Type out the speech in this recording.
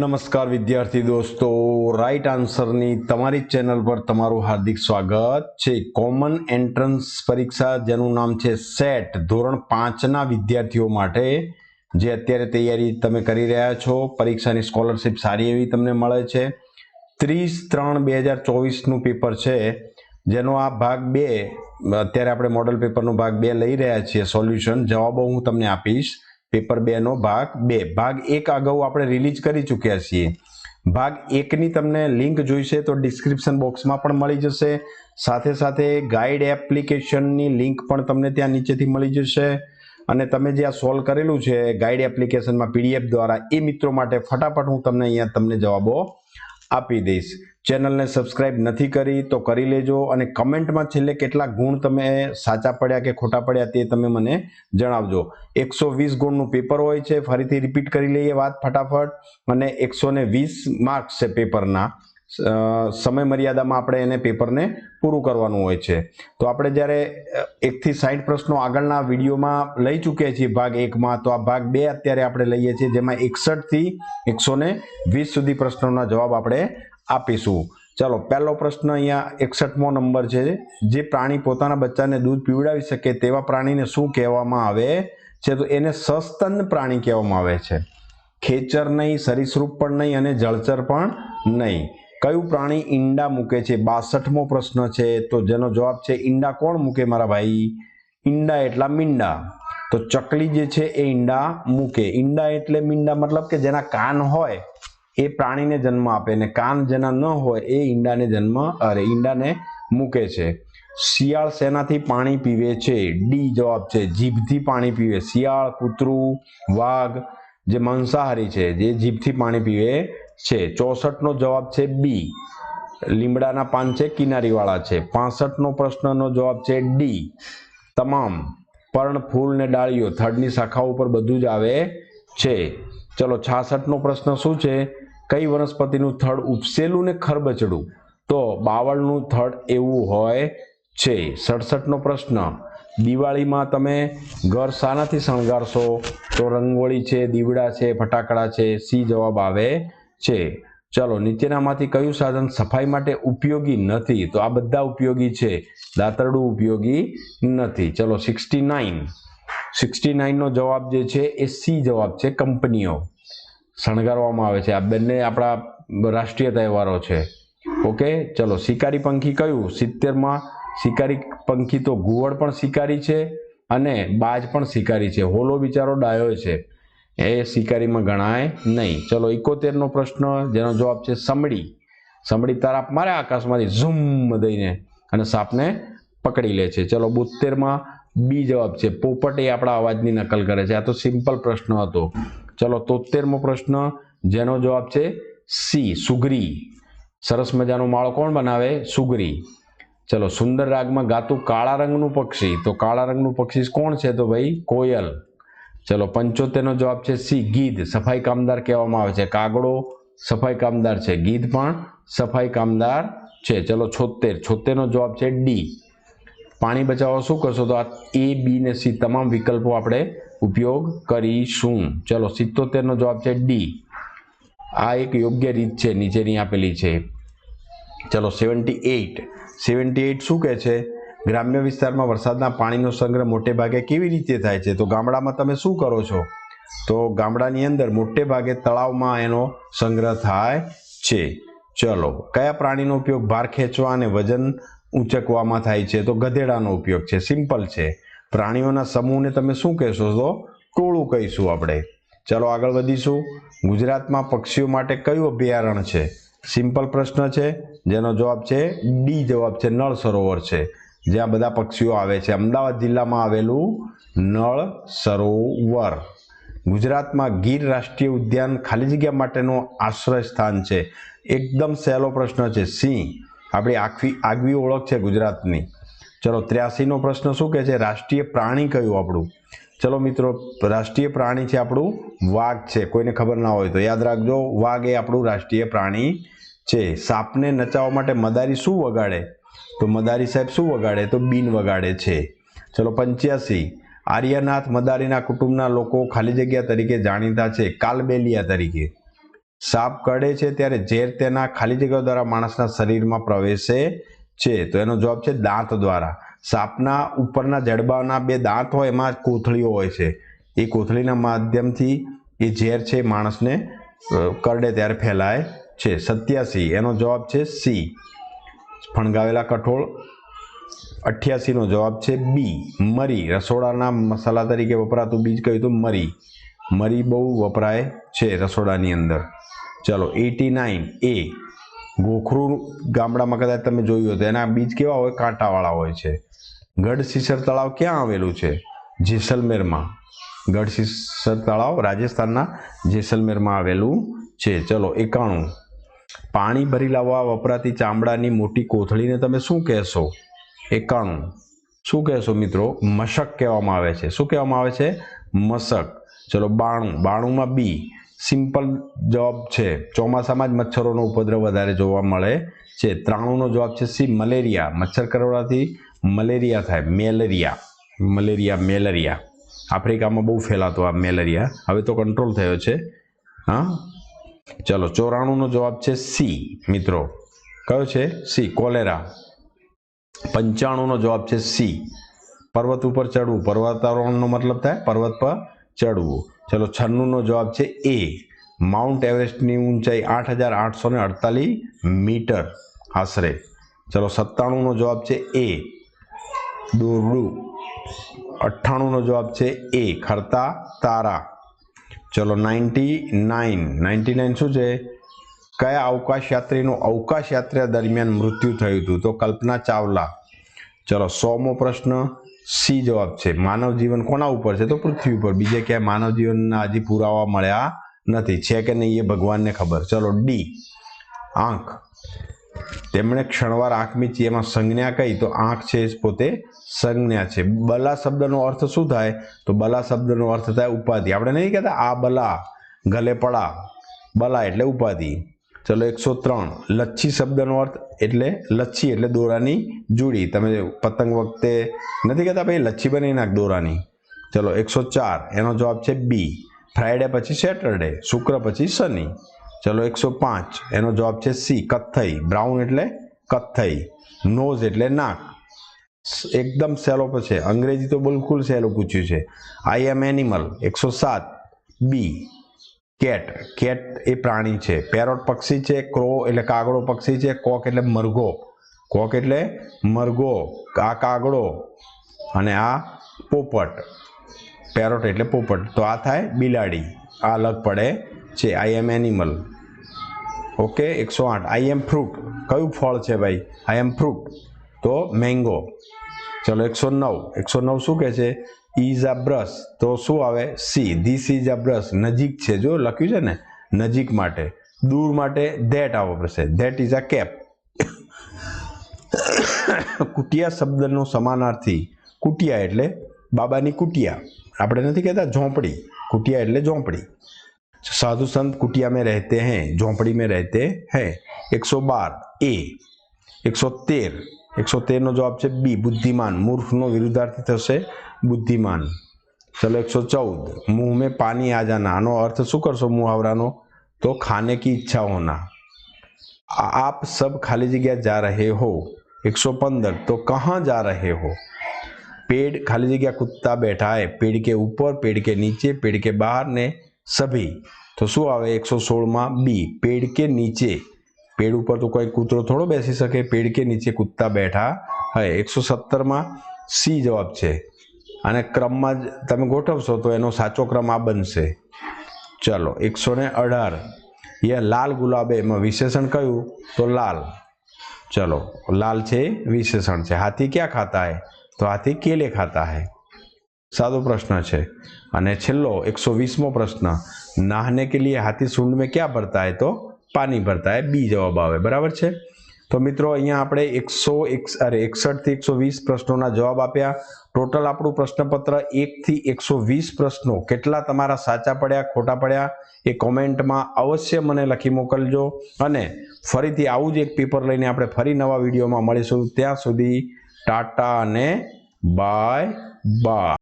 નમસ્કાર વિદ્યાર્થી દોસ્તો. રાઈટ આન્સરની તમારી ચેનલ પર તમારું હાર્દિક સ્વાગત છે. કોમન એન્ટ્રન્સ પરીક્ષા જેનું નામ છે સેટ ધોરણ પાંચના વિદ્યાર્થીઓ માટે. જે અત્યારે તૈયારી તમે કરી રહ્યા છો. પરીક્ષાની સ્કોલરશિપ સારી એવી તમને મળે છે. ત્રીસ ત્રણ બે હજાર ચોવીસનું પેપર છે. જેનો આ ભાગ બે, અત્યારે આપણે મોડલ પેપરનો ભાગ બે લઈ રહ્યા છીએ. સોલ્યુશન જવાબો હું તમને આપીશ. પેપર બે નો ભાગ બે. ભાગ એક અગાઉ આપણે રિલીઝ કરી ચૂક્યા છીએ. ભાગ એકની તમને લિંક જોઈશે તો ડિસ્ક્રિપ્શન બોક્સમાં પણ મળી જશે. સાથે સાથે ગાઈડ એપ્લિકેશનની લિંક પણ તમને ત્યાં નીચેથી મળી જશે. અને તમે જે આ સોલ્વ કરેલું છે ગાઈડ એપ્લિકેશનમાં પીડીએફ દ્વારા, એ મિત્રો માટે ફટાફટ હું તમને અહીંયા તમને જવાબો આપી દઈશ. ચેનલને સબસ્ક્રાઇબ નથી કરી તો કરી લેજો અને કમેન્ટમાં છેલ્લે કેટલા ગુણ તમે સાચા પડ્યા કે ખોટા પડ્યા તે તમે મને જણાવજો. એકસો વીસ ગુણનું પેપર હોય છે, ફરીથી રિપીટ કરી લઈએ વાત ફટાફટ. અને એકસો ને વીસ માર્ક્સ છે પેપરના. સમય મર્યાદામાં આપણે એને પેપરને પૂરું કરવાનું હોય છે. તો આપણે જ્યારે એકથી સાઠ પ્રશ્નો આગળના વિડીયોમાં લઈ ચૂક્યા છીએ ભાગ એકમાં, તો આ ભાગ બે અત્યારે આપણે લઈએ છીએ, જેમાં એકસઠથી એકસો વીસ સુધી પ્રશ્નોના જવાબ આપણે આપીશું. ચાલો, પહેલો પ્રશ્ન અહીંયા એકસઠમો નંબર છે. જે પ્રાણી પોતાના બચ્ચાને દૂધ પીવડાવી શકે તેવા પ્રાણીને શું કહેવામાં આવે છે? તો એને સસ્તન પ્રાણી કહેવામાં આવે છે. ખેચર નહીં, સરીસૃપ પણ નહીં અને જળચર પણ નહીં. કયું પ્રાણી ઈંડા મૂકે છે? બાસઠમો પ્રશ્ન છે. તો જેનો જવાબ છે, ઈંડા કોણ મૂકે મારા ભાઈ? ઈંડા એટલા મીંડા. તો ચકલી જે છે એ ઈંડા મૂકે. ઈંડા એટલે મીંડા મતલબ કે જેના કાન હોય. એ પ્રાણીને જન્મ આપે ને કાન જેના ન હોય એ ઈંડાને જન્મ, અરે, ઈંડાને મૂકે છે. શિયાળ શેનાથી પાણી પીવે છે? ડી જવાબ છે, જીભથી પાણી પીવે. શિયાળ, કૂતરું, વાઘ, જે માંસાહારી છે, જે જીભથી પાણી પીવે છે. ચોસઠનો જવાબ છે બી. લીમડાના પાન છે, કિનારીવાળા છે. પાસઠનો પ્રશ્નનો જવાબ છે ડી. તમામ પર્ણ ફૂલ ને ડાળીઓ, થડની શાખાઓ ઉપર બધું જ આવે છે. ચલો છાસઠનો પ્રશ્ન શું છે? કઈ વનસ્પતિનું થડ ઉપસેલું ને ખરબચડું? તો બાવળનું થડ એવું હોય છે. સડસઠનો પ્રશ્ન, દિવાળીમાં તમે ઘર શાનાથી શણગારશો? તો રંગોળી છે, દીવડા છે, ફટાકડા છે, સી જવાબ આવે છે. ચલો, નીચેનામાંથી કયું સાધન સફાઈ માટે ઉપયોગી નથી? તો આ બધા ઉપયોગી છે. દાતરડું ઉપયોગી નથી. ચલો, સિક્સટી નાઇન. સિક્સટી નાઇનનો જવાબ જે છે એ સી જવાબ છે, કંપનીઓ. શણગારવામાં આવે છે. આ બંને આપણા રાષ્ટ્રીય તહેવારો છે. ઓકે? ચલો, શિકારી પંખી કયું? સિત્તેરમાં શિકારી પંખી તો ઘુવડ પણ શિકારી છે અને બાજ પણ શિકારી છે. હોલો બિચારો ડાયો છે. એ શિકારીમાં ગણાય નહીં. ચલો ઇકોતેરનો પ્રશ્ન, જેનો જવાબ છે સમડી. સમડી તારાપ મારે આકાશમાંથી ઝૂમ દઈને અને સાપને પકડી લે છે. ચલો, બોતેરમાં બી જવાબ છે. પોપટ એ આપણા અવાજની નકલ કરે છે. આ તો સિમ્પલ પ્રશ્ન હતો. ચલો, તોતેરમો પ્રશ્ન. જેનો જવાબ છે સી, સુગરી. સરસ મજાનો માળો કોણ બનાવે? સુગરી. ચલો, સુંદર રાગમાં ગાતું કાળા રંગનું પક્ષી. તો કાળા રંગનું પક્ષી કોણ છે તો ભાઈ? કોયલ. ચલો, પંચોતેરનો જવાબ છે સી, ગીધ. સફાઈ કામદાર કહેવામાં આવે છે. કાગડો સફાઈ કામદાર છે. ગીધ પણ સફાઈ કામદાર છે. ચલો, છોતેર. છોતેરનો જવાબ છે ડી. પાણી બચાવવા શું કરશો? તો આ એ બી ને સી તમામ વિકલ્પો આપણે ઉપયોગ કરીશું. ચલો, સિત્તોતેરનો જવાબ છે ડી આ એક યોગ્ય રીત છે, નીચેની આપેલી છે. ચલો, સેવન્ટી એઇટ. સેવન્ટી એઇટ શું કહે છે? ગ્રામ્ય વિસ્તારમાં વરસાદના પાણીનો સંગ્રહ મોટે ભાગે કેવી રીતે થાય છે? તો ગામડામાં તમે શું કરો છો? તો ગામડાની અંદર મોટે ભાગે તળાવમાં એનો સંગ્રહ થાય છે. ચલો, કયા પ્રાણીનો ઉપયોગ ભાર ખેંચવા અને વજન ઊંચકવામાં થાય છે, તો ગધેડાનો ઉપયોગ છે. સિમ્પલ છે. પ્રાણીઓના સમૂહને તમે શું કહેશો? તો ટોળું કહીશું આપણે. ચલો આગળ વધીશું. ગુજરાતમાં પક્ષીઓ માટે કયું અભયારણ્ય છે? સિમ્પલ પ્રશ્ન છે. જેનો જવાબ છે ડી જવાબ છે, નળ સરોવર છે. જ્યાં બધા પક્ષીઓ આવે છે. અમદાવાદ જિલ્લામાં આવેલું નળ સરોવર. ગુજરાતમાં ગીર રાષ્ટ્રીય ઉદ્યાન ખાલી જગ્યા માટેનું આશ્રય સ્થાન છે. એકદમ સહેલો પ્રશ્ન છે. સિંહ. આપણી આખવી આગવી ઓળખ છે ગુજરાતની. ચલો, ત્ર્યાસીનો પ્રશ્ન શું કહે છે? રાષ્ટ્રીય પ્રાણી કયું આપણું? ચલો મિત્રો, રાષ્ટ્રીય પ્રાણી છે આપણું વાઘ છે. કોઈને ખબર ના હોય તો યાદ રાખજો, વાઘ એ આપણું રાષ્ટ્રીય પ્રાણી છે. સાપને નચાવવા માટે મદારી શું વગાડે? તો મદારી સાહેબ શું વગાડે? તો બીન વગાડે છે. ચલો, પંચ્યાસી. આર્યનાથ મદારીના કુટુંબના લોકો ખાલી જગ્યા તરીકે જાણીતા છે, કાલબેલિયા તરીકે. સાપ કરડે છે ત્યારે ઝેર તેના ખાલી જગ્યાઓ દ્વારા માણસના શરીરમાં પ્રવેશે છે. તો એનો જવાબ છે દાંત દ્વારા. સાપના ઉપરના જડબાના બે દાંત હોય એમાં કોથળીઓ હોય છે. એ કોથળીના માધ્યમથી એ ઝેર છે માણસને કરડે ત્યારે ફેલાય છે. સત્યાસી. એનો જવાબ છે સી. ફણગાવેલા કઠોળ. અઠ્યાસીનો જવાબ છે બી. મરી. રસોડાના મસાલા તરીકે વપરાતું બીજ કહ્યું તો મરી. મરી બહુ વપરાય છે રસોડાની અંદર. ચલો, એટી નાઇન, એ. ગોખરું ગામડામાં કદાચ તમે જોયું હતું એના બીજ કેવા હોય? કાંટાવાળા હોય છે. ગઢસીસર તળાવ ક્યાં આવેલું છે? જેસલમેરમાં. ગઢસીસર તળાવ રાજસ્થાનના જેસલમેરમાં આવેલું છે. ચલો, એકાણું. પાણી ભરી લાવવા વપરાતી ચામડાની મોટી કોથળીને તમે શું કહેશો? એકાણું. શું કહેશો મિત્રો? મશક કહેવામાં આવે છે. શું કહેવામાં આવે છે? મશક. ચલો, બાણું. બાણુંમાં બી. સિમ્પલ જવાબ છે. ચોમાસામાં જ મચ્છરોનો ઉપદ્રવ વધારે જોવા મળે છે. ત્રાણુંનો જવાબ છે સી મલેરિયા. મચ્છર કરવાથી મલેરિયા થાય. મેલેરિયા. Malaria, malaria. આફ્રિકામાં બહુ ફેલાતો આ મેલેરિયા. હવે તો કંટ્રોલ થયો છે. હા? ચલો, ચોરાણુંનો જવાબ છે સી, મિત્રો. કયો છે? C, cholera. પંચાણુંનો જવાબ છે સી. પર્વત ઉપર ચડવું. પર્વતારોહણનો મતલબ થાય? પર્વત પર ચડવું. ચલો છન્નુંનો જવાબ છે એ. માઉન્ટ એવરેસ્ટની ઊંચાઈ આઠ હજાર આઠસો અડતાલીસ મીટર આશરે. ચલો સત્તાણુંનો જવાબ છે એ. દોરડું. અઠ્ઠાણુંનો જવાબ છે એ. ખરતા તારા. ચલો નાઇન્ટી નાઇન. નાઇન્ટી નાઇન શું છે? કયા અવકાશયાત્રીનું અવકાશ યાત્રા દરમિયાન મૃત્યુ થયું હતું? તો કલ્પના ચાવલા. ચલો સોમો પ્રશ્ન. સી જવાબ છે. માનવ જીવન કોના ઉપર છે? તો પૃથ્વી ઉપર. બીજે ક્યાંય માનવ જીવનના હજી પુરાવા મળ્યા નથી. છે કે નહીં એ ભગવાનને ખબર. ચલો ડી આંખ. તેમણે ક્ષણવાર આંખ મીચી, એમાં સંજ્ઞા કહી તો આંખ છે પોતે સંજ્ઞા છે. બલા શબ્દનો અર્થ શું થાય? તો બલા શબ્દનો અર્થ થાય ઉપાધિ. આપણે નહીં કહેતા આ બલા ગલે પડા બલા એટલે ઉપાધિ. ચલો એકસો ત્રણ. લચ્છી શબ્દનો અર્થ એટલે લચ્છી એટલે દોરાની જુડી. તમે પતંગ વખતે નથી કહેતા ભાઈ, લચ્છી બની નાખ દોરાની. ચલો એકસો ચાર. એનો જવાબ છે બી. ફ્રાઈડે પછી સેટરડે, શુક્ર પછી શનિ. ચલો એકસો પાંચ. એનો જવાબ છે સી, કથ્થઈ. બ્રાઉન એટલે કથ્થઈ. નોઝ એટલે નાક. એકદમ સહેલો છે. અંગ્રેજી તો બિલકુલ સહેલું પૂછ્યું છે. આઈ એમ એનિમલ એકસો સાત. બી. કેટ. કેટ એ પ્રાણી છે. પેરોટ પક્ષી છે, ક્રો એટલે કાગડો પક્ષી છે, કોક એટલે મરઘો. કોક એટલે મરઘો, આ કાગડો અને આ પોપટ. પેરોટ એટલે પોપટ. તો આ થાય બિલાડી. આ અલગ પડે છે. આઈ એમ એનિમલ ઓકે, એકસો આઠ. આઈ એમ ફ્રૂટ કયું ફળ છે ભાઈ? આઈ એમ ફ્રૂટ તો મેંગો ચલો, એકસો નવ. એકસો નવ શું કહે છે? ઇઝ અ બ્રશ તો શું આવે see this is a brush નજીક છે જો લખ્યું છે ને નજીક માટે દૂર માટે ધેટ આવવો પડશે ધેટ ઇઝ અ કેપ કુટિયા શબ્દનો સમાનાર્થી કુટિયા એટલે બાબાની કુટિયા આપણે નથી કહેતા ઝોંપડી કુટિયા એટલે ઝોંપડી साधु संत कुटिया में रहते हैं झोंपड़ी में रहते हैं एक सौ बार ए એક સો તેર એકસો તેરનો જવાબ છે બી બુદ્ધિમાન મૂર્ખનો વિરુદ્ધાર્થી થશે બુદ્ધિમાન. ચલો એકસો ચૌદ. મુંહ મેં પાણી આ જાના આનો અર્થ શું કરશો મુહાવરાનો? તો ખાને કી ઈચ્છા હોના આપ સબ ખાલી જગ્યા જા રહે હો. એકસો પંદર. તો કહા જા રહે હો? પેડ ખાલી જગ્યા કુત્તા બેઠા હે. પેડ કે ઉપર, પેડ કે નીચે, પેડ કે બહાર ને સભી. તો શું આવે એકસો સોળમાં? બી. પેડ કે નીચે. પેડ ઉપર તો કોઈ કૂતરો થોડો બેસી શકે. પેડ કે નીચે કૂદતા બેઠા હે. એકસો સત્તરમાં સી જવાબ છે. અને ક્રમમાં જ તમે ગોઠવશો તો એનો સાચો ક્રમ આ બનશે. ચલો, એકસો ને અઢાર. યે લાલ ગુલાબે એમાં વિશેષણ કહ્યું તો લાલ. ચલો, લાલ છે વિશેષણ છે. હાથી ક્યાં ખાતા હે? તો હાથી કેલે ખાતા હે? સાદો પ્રશ્ન છે. અને છેલ્લો, એકસો વીસમો પ્રશ્ન. નહાને કે લીએ હાથી સૂંઢ મેં ક્યાં ભરતા હે? તો પાણી ભરતા હે. બી જવાબ આવે. બરાબર છે? તો મિત્રો, અહીંયા આપણે એકસો એક, અરે એકસઠથી એકસો વીસ પ્રશ્નોના જવાબ આપ્યા. ટોટલ આપણું પ્રશ્નપત્ર એકથી એકસો વીસ પ્રશ્નો. કેટલા તમારા સાચા પડ્યા, ખોટા પડ્યા? એ કોમેન્ટમાં અવશ્ય મને લખી મોકલજો. અને ફરીથી આવું જ એક પેપર લઈને આપણે ફરી નવા વિડીયોમાં મળીશું. ત્યાં સુધી ટાટા અને બાય બાય.